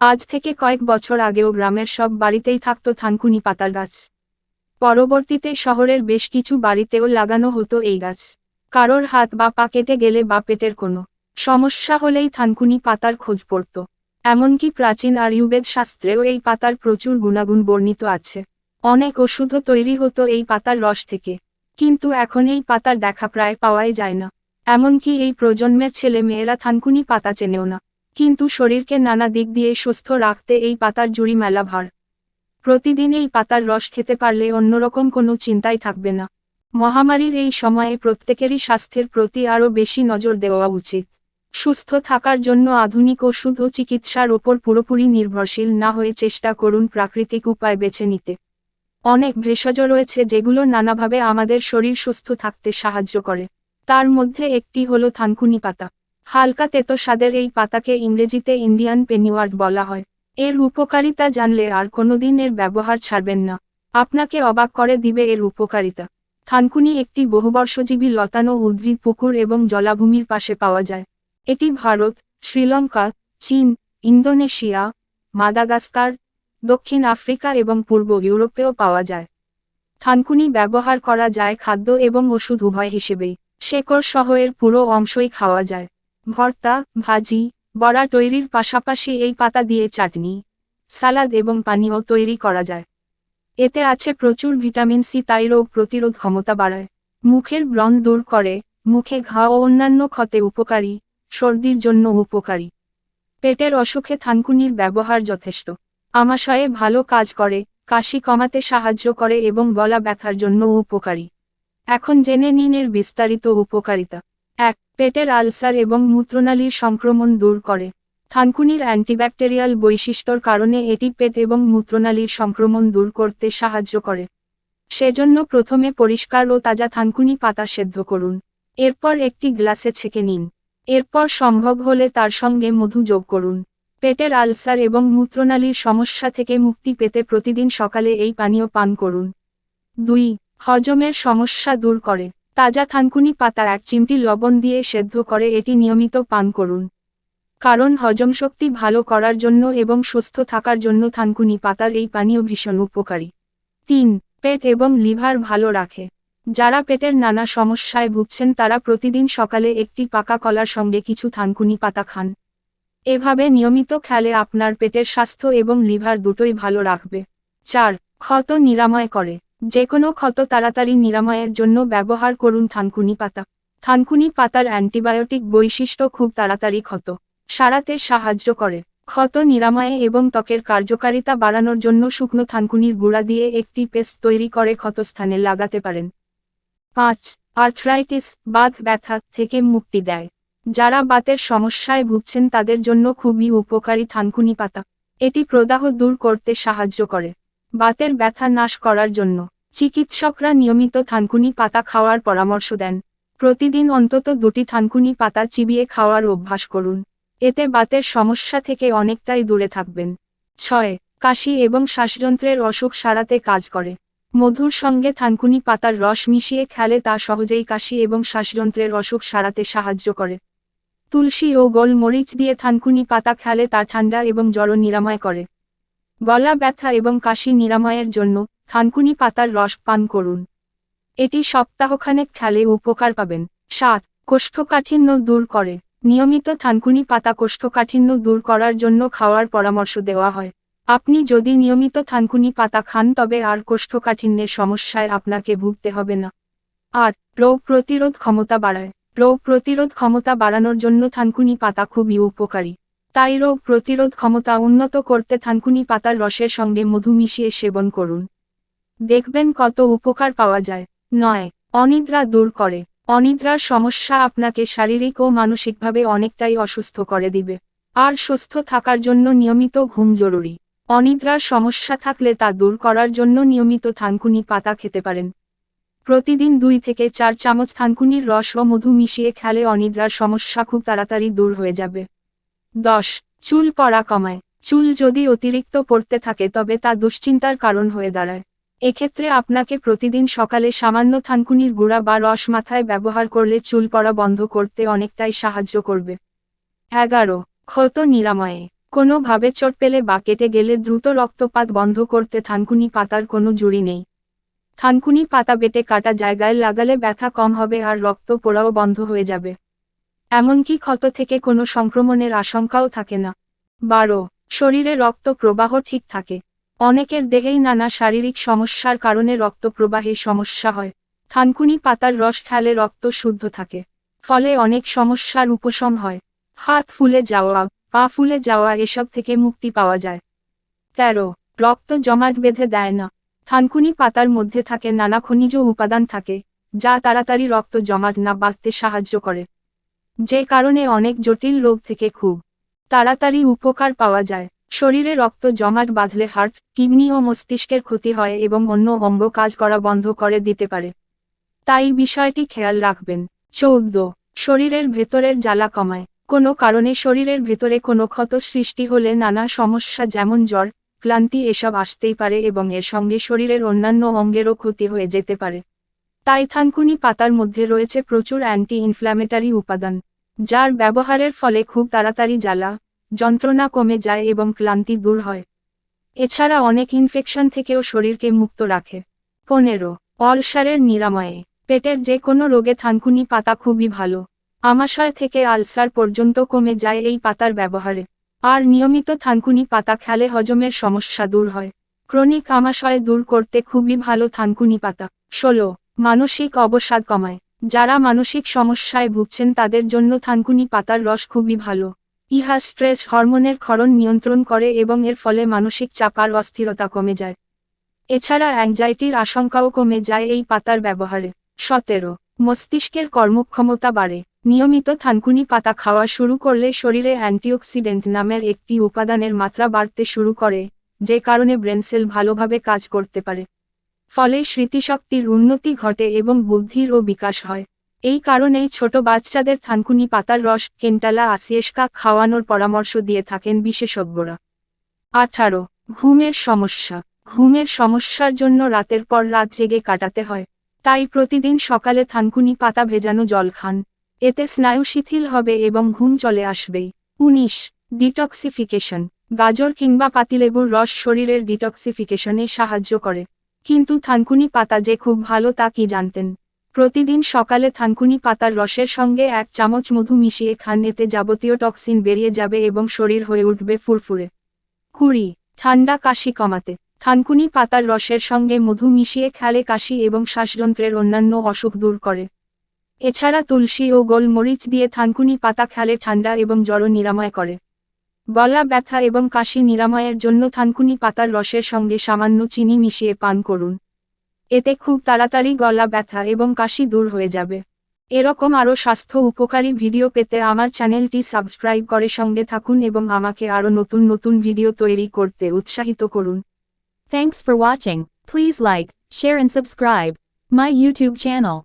আজ থেকে কয়েক বছর আগেও গ্রামের সব বাড়িতেই থাকতো থানকুনি পাতার গাছ। পরবর্তীতে শহরের বেশ কিছু বাড়িতেও লাগানো হতো এই গাছ। কারোর হাত বা পা কেটে গেলে বা পেটের কোনো সমস্যা হলেই থানকুনি পাতার খোঁজ পড়ত। এমনকি প্রাচীন আয়ুর্বেদ শাস্ত্রেও এই পাতার প্রচুর গুণাগুণ বর্ণিত আছে। অনেক ওষুধও তৈরি হতো এই পাতার রস থেকে। কিন্তু এখন এই পাতার দেখা প্রায় পাওয়াই যায় না। এমনকি এই প্রজন্মের ছেলে মেয়েরা থানকুনি পাতা চেনেও না। কিন্তু শরীরকে নানা দিক দিয়ে সুস্থ রাখতে এই পাতার জুড়ি মেলা ভার। প্রতিদিন এই পাতার রস খেতে পারলে অন্যরকম কোনো চিন্তাই থাকবে না। মহামারীর এই সময়ে প্রত্যেকেরই স্বাস্থ্যের প্রতি আরও বেশি নজর দেওয়া উচিত। সুস্থ থাকার জন্য আধুনিক ওষুধ ও চিকিৎসার ওপর পুরোপুরি নির্ভরশীল না হয়ে চেষ্টা করুন প্রাকৃতিক উপায় বেছে নিতে। অনেক ভেষজ রয়েছে যেগুলো নানাভাবে আমাদের শরীর সুস্থ থাকতে সাহায্য করে। তার মধ্যে একটি হলো থানকুনি পাতা। হালকা তেতো স্বাদের এই পাতাকে ইংরেজিতে ইন্ডিয়ান পেনিওয়ার্ড বলা হয়। এর উপকারিতা জানলে আর কোনোদিন এর ব্যবহার ছাড়বেন না। আপনাকে অবাক করে দিবে এর উপকারিতা থানকুনি একটি বহুবর্ষজীবী লতানো উদ্ভিদ পুকুর এবং জলাভূমির পাশে পাওয়া যায়। এটি ভারত, শ্রীলঙ্কা, চীন, ইন্দোনেশিয়া, মাদাগাস্কার, দক্ষিণ আফ্রিকা এবং পূর্ব ইউরোপেও পাওয়া যায়। থানকুনি ব্যবহার করা যায় খাদ্য এবং ওষুধ উভয় হিসেবেই। শেকড় সহ এর পুরো অংশই খাওয়া যায়। ভর্তা, ভাজি, বড়া তৈরির পাশাপাশি এই পাতা দিয়ে চাটনি, সালাদ এবং পানীয় তৈরি করা যায়। এতে আছে প্রচুর ভিটামিন সি তাই রোগ প্রতিরোধ ক্ষমতা বাড়ায়। মুখের ব্রণ দূর করে, মুখে ঘা ও অন্যান্য ক্ষতে উপকারী, সর্দির জন্য উপকারী। পেটের অসুখে থানকুনির ব্যবহার যথেষ্ট। আমাশয়ে ভালো কাজ করে, কাশি কমাতে সাহায্য করে এবং গলা ব্যথার জন্য উপকারী। এখন জেনে নিন এর বিস্তারিত উপকারিতা। এক পেটের আলসার এবং মূত্রনালীর সংক্রমণ দূর করে। থানকুনির অ্যান্টিব্যাকটেরিয়াল বৈশিষ্ট্যর কারণে এটি পেট এবং মূত্রনালীর সংক্রমণ দূর করতে সাহায্য করে। সেজন্য প্রথমে পরিষ্কার ও তাজা থানকুনি পাতা সেদ্ধ করুন। এরপর একটি গ্লাসে ছেঁকে নিন। এরপর সম্ভব হলে তার সঙ্গে মধু যোগ করুন। পেটের আলসার এবং মূত্রনালীর সমস্যা থেকে মুক্তি পেতে প্রতিদিন সকালে এই পানীয় পান করুন। দুই, হজমের সমস্যা দূর করে। তাজা থানকুনি পাতা এক চিমটি লবণ দিয়ে সেদ্ধ করে এটি নিয়মিত পান করুন। কারণ হজম শক্তি ভালো করার জন্য এবং সুস্থ থাকার জন্য থানকুনি পাতার এই পানীয় ভীষণ উপকারী। তিন, পেট এবং লিভার ভালো রাখে। যারা পেটের নানা সমস্যায় ভুগছেন তারা প্রতিদিন সকালে একটি পাকা কলার সঙ্গে কিছু থানকুনি পাতা খান। এভাবে নিয়মিত খেলে আপনার পেটের স্বাস্থ্য এবং লিভার দুটোই ভালো রাখবে। চার, ক্ষত নিরাময় করে। যে কোনো ক্ষত তাড়াতাড়ি নিরাময়ের জন্য ব্যবহার করুন থানকুনি পাতা। থানকুনি পাতার অ্যান্টিবায়োটিক বৈশিষ্ট্য খুব তাড়াতাড়ি ক্ষত। সারাতে সাহায্য করে। ক্ষত নিরাময়ে এবং ত্বকের কার্যকারিতা বাড়ানোর জন্য শুকনো থানকুনির গুঁড়া দিয়ে একটি পেস্ট তৈরি করে ক্ষতস্থানে লাগাতে পারেন। পাঁচ, আর্থ্রাইটিস, বাত ব্যথা থেকে মুক্তি দেয়। যারা বাতের সমস্যায় ভুগছেন তাদের জন্য খুবই উপকারী থানকুনি পাতা। এটি প্রদাহ দূর করতে সাহায্য করে। বাতের ব্যথা নাশ করার জন্য। চিকিৎসকরা নিয়মিত থানকুনি পাতা খাওয়ার পরামর্শ দেন। প্রতিদিন অন্তত দুটি থানকুনি পাতা চিবিয়ে খাওয়ার অভ্যাস করুন। এতে বাতের সমস্যা থেকে অনেকটাই দূরে থাকবেন। ছয়, কাশি এবং শ্বাসযন্ত্রের অসুখ সারাতে কাজ করে। মধুর সঙ্গে থানকুনি পাতার রস মিশিয়ে খেলে তা সহজেই কাশি এবং শ্বাসযন্ত্রের অসুখ সারাতে সাহায্য করে। তুলসী ও গোলমরিচ দিয়ে থানকুনি পাতা খেলে তা ঠান্ডা এবং জ্বর নিরাময় করে। গলা ব্যথা এবং কাশি নিরাময়ের জন্য থানকুনি পাতার রস পান করুন। এটি সপ্তাহখানেক খেলে উপকার পাবেন। সাত, কোষ্ঠকাঠিন্য দূর করে। নিয়মিত থানকুনি পাতা কোষ্ঠকাঠিন্য দূর করার জন্য খাওয়ার পরামর্শ দেওয়া হয়। আপনি যদি নিয়মিত থানকুনি পাতা খান তবে আর কোষ্ঠকাঠিন্যের সমস্যায় আপনাকে ভুগতে হবে না। আর রোগ প্রতিরোধ ক্ষমতা বাড়ায়। রোগ প্রতিরোধ ক্ষমতা বাড়ানোর জন্য থানকুনি পাতা খুবই উপকারী। তাই রোগ প্রতিরোধ ক্ষমতা উন্নত করতে থানকুনি পাতার রসের সঙ্গে মধু মিশিয়ে সেবন করুন। দেখবেন কত উপকার পাওয়া যায়। নয়, অনিদ্রা দূর করে। অনিদ্রার সমস্যা আপনাকে শারীরিক ও মানসিকভাবে অনেকটাই অসুস্থ করে দিবে। আর সুস্থ থাকার জন্য নিয়মিত ঘুম জরুরি। অনিদ্রার সমস্যা থাকলে তা দূর করার জন্য নিয়মিত থানকুনি পাতা খেতে পারেন। প্রতিদিন দুই থেকে চার চামচ থানকুনির রস ও মধু মিশিয়ে খেলে অনিদ্রার সমস্যা খুব তাড়াতাড়ি দূর হয়ে যাবে। দশ, চুল পড়া কমায়। চুল যদি অতিরিক্ত পড়তে থাকে তবে তা দুশ্চিন্তার কারণ হয়ে দাঁড়ায়। এক্ষেত্রে আপনাকে প্রতিদিন সকালে সামান্য থানকুনির গুঁড়া বা রস মাথায় ব্যবহার করলে চুল পড়া বন্ধ করতে অনেকটাই সাহায্য করবে। এগারো, ক্ষত নিরাময়ে। কোনোভাবে চোট পেলে বা কেটে গেলে দ্রুত রক্তপাত বন্ধ করতে থানকুনি পাতার কোনো জুড়ি নেই। থানকুনি পাতা বেটে কাটা জায়গায় লাগালে ব্যথা কম হবে আর রক্ত পোড়াও বন্ধ হয়ে যাবে। এমনকি ক্ষত থেকে কোনো সংক্রমণের আশঙ্কাও থাকে না। বারো, শরীরে রক্ত প্রবাহ ঠিক থাকে। অনেকের দেহেই নানা শারীরিক সমস্যার কারণে রক্ত প্রবাহে সমস্যা হয়। থানকুনি পাতার রস খেলে রক্ত শুদ্ধ থাকে। ফলে অনেক সমস্যার উপশম হয়। হাত ফুলে যাওয়া, পা ফুলে যাওয়া এসব থেকে মুক্তি পাওয়া যায়। তেরো, রক্ত জমাট বেঁধে দেয় না। থানকুনি পাতার মধ্যে থাকে নানা খনিজ উপাদান থাকে, যা তাড়াতাড়ি রক্ত জমাট না বাঁধতে সাহায্য করে। যে কারণে অনেক জটিল রোগ থেকে খুব তাড়াতাড়ি উপকার পাওয়া যায়। শরীরে রক্ত জমাট বাঁধলে হার্ট, কিডনি ও মস্তিষ্কের ক্ষতি হয় এবং অন্য অঙ্গ কাজ করা বন্ধ করে দিতে পারে। তাই বিষয়টি খেয়াল রাখবেন। চৌদ্দ। শরীরের ভেতরের জ্বালা কমায়। কোনো কারণে শরীরের ভেতরে কোনো ক্ষত সৃষ্টি হলে নানা সমস্যা যেমন জ্বর, ক্লান্তি এসব আসতেই পারে এবং এর সঙ্গে শরীরের অন্যান্য অঙ্গেরও ক্ষতি হয়ে যেতে পারে। তাই থানকুনি পাতার মধ্যে রয়েছে প্রচুর অ্যান্টি ইনফ্ল্যামেটারি উপাদান। যার ব্যবহারের ফলে খুব তাড়াতাড়ি জ্বালা, যন্ত্রণা কমে যায় এবং ক্লান্তি দূর হয়। এছাড়া অনেক ইনফেকশন থেকেও শরীরকে মুক্ত রাখে। পনেরো অলসারের নিরাময়ে। পেটের যে কোনো রোগে থানকুনি পাতা খুবই ভালো। আমাশয় থেকে আলসার পর্যন্ত কমে যায় এই পাতার ব্যবহারে। আর নিয়মিত থানকুনি পাতা খেলে হজমের সমস্যা দূর হয়। ক্রনিক আমাশয় দূর করতে খুবই ভালো থানকুনি পাতা। ষোলো, মানসিক অবসাদ কমায়। যারা মানসিক সমস্যায় ভুগছেন তাদের জন্য থানকুনি পাতার রস খুবই ভালো। ইহা স্ট্রেস হরমোনের ক্ষরণ নিয়ন্ত্রণ করে এবং এর ফলে মানসিক চাপার অস্থিরতা কমে যায়। এছাড়া অ্যাংজাইটির আশঙ্কাও কমে যায় এই পাতার ব্যবহারে। সতেরো, মস্তিষ্কের কর্মক্ষমতা বাড়ে। নিয়মিত থানকুনি পাতা খাওয়া শুরু করলে শরীরে অ্যান্টিঅক্সিডেন্ট নামের একটি উপাদানের মাত্রা বাড়তে শুরু করে, যে কারণে ব্রেন সেল ভালোভাবে কাজ করতে পারে। ফলে স্মৃতিশক্তির উন্নতি ঘটে এবং বুদ্ধির ও বিকাশ হয়। এই কারণেই ছোট বাচ্চাদের থানকুনি পাতার রস, কেন্টালা আসিয়েসকা খাওয়ানোর পরামর্শ দিয়ে থাকেন বিশেষজ্ঞরা। আঠারো, ঘুমের সমস্যা। ঘুমের সমস্যার জন্য রাতের পর রাত জেগে কাটাতে হয়। তাই প্রতিদিন সকালে থানকুনি পাতা ভেজানো জল খান। এতে স্নায়ু শিথিল হবে এবং ঘুম চলে আসবেই। উনিশ, ডিটক্সিফিকেশন। গাজর কিংবা পাতিলেবুর রস শরীরের ডিটক্সিফিকেশনে সাহায্য করে। কিন্তু থানকুনি পাতা যে খুব ভালো তা কি জানতেন? প্রতিদিন সকালে থানকুনি পাতার রসের সঙ্গে এক চামচ মধু মিশিয়ে খান, এতে যাবতীয় টক্সিন বেরিয়ে যাবে এবং শরীর হয়ে উঠবে ফুরফুরে। কুড়ি, ঠান্ডা কাশি কমাতে। থানকুনি পাতার রসের সঙ্গে মধু মিশিয়ে খেলে কাশি এবং শ্বাসযন্ত্রের অন্যান্য অসুখ দূর করে। এছাড়া তুলসী ও গোলমরিচ দিয়ে থানকুনি পাতা খেলে ঠান্ডা এবং জ্বর নিরাময় করে। গলা ব্যথা এবং কাশি নিরাময়ের জন্য থানকুনি পাতার রসের সঙ্গে সামান্য চিনি মিশিয়ে পান করুন। এতে খুব তাড়াতাড়ি গলা ব্যথা এবং কাশি দূর হয়ে যাবে। এরকম আরও স্বাস্থ্য উপকারী ভিডিও পেতে আমার চ্যানেলটি সাবস্ক্রাইব করে সঙ্গে থাকুন এবং আমাকে আরও নতুন নতুন ভিডিও তৈরি করতে উৎসাহিত করুন। Thanks for watching please like share and subscribe my YouTube channel.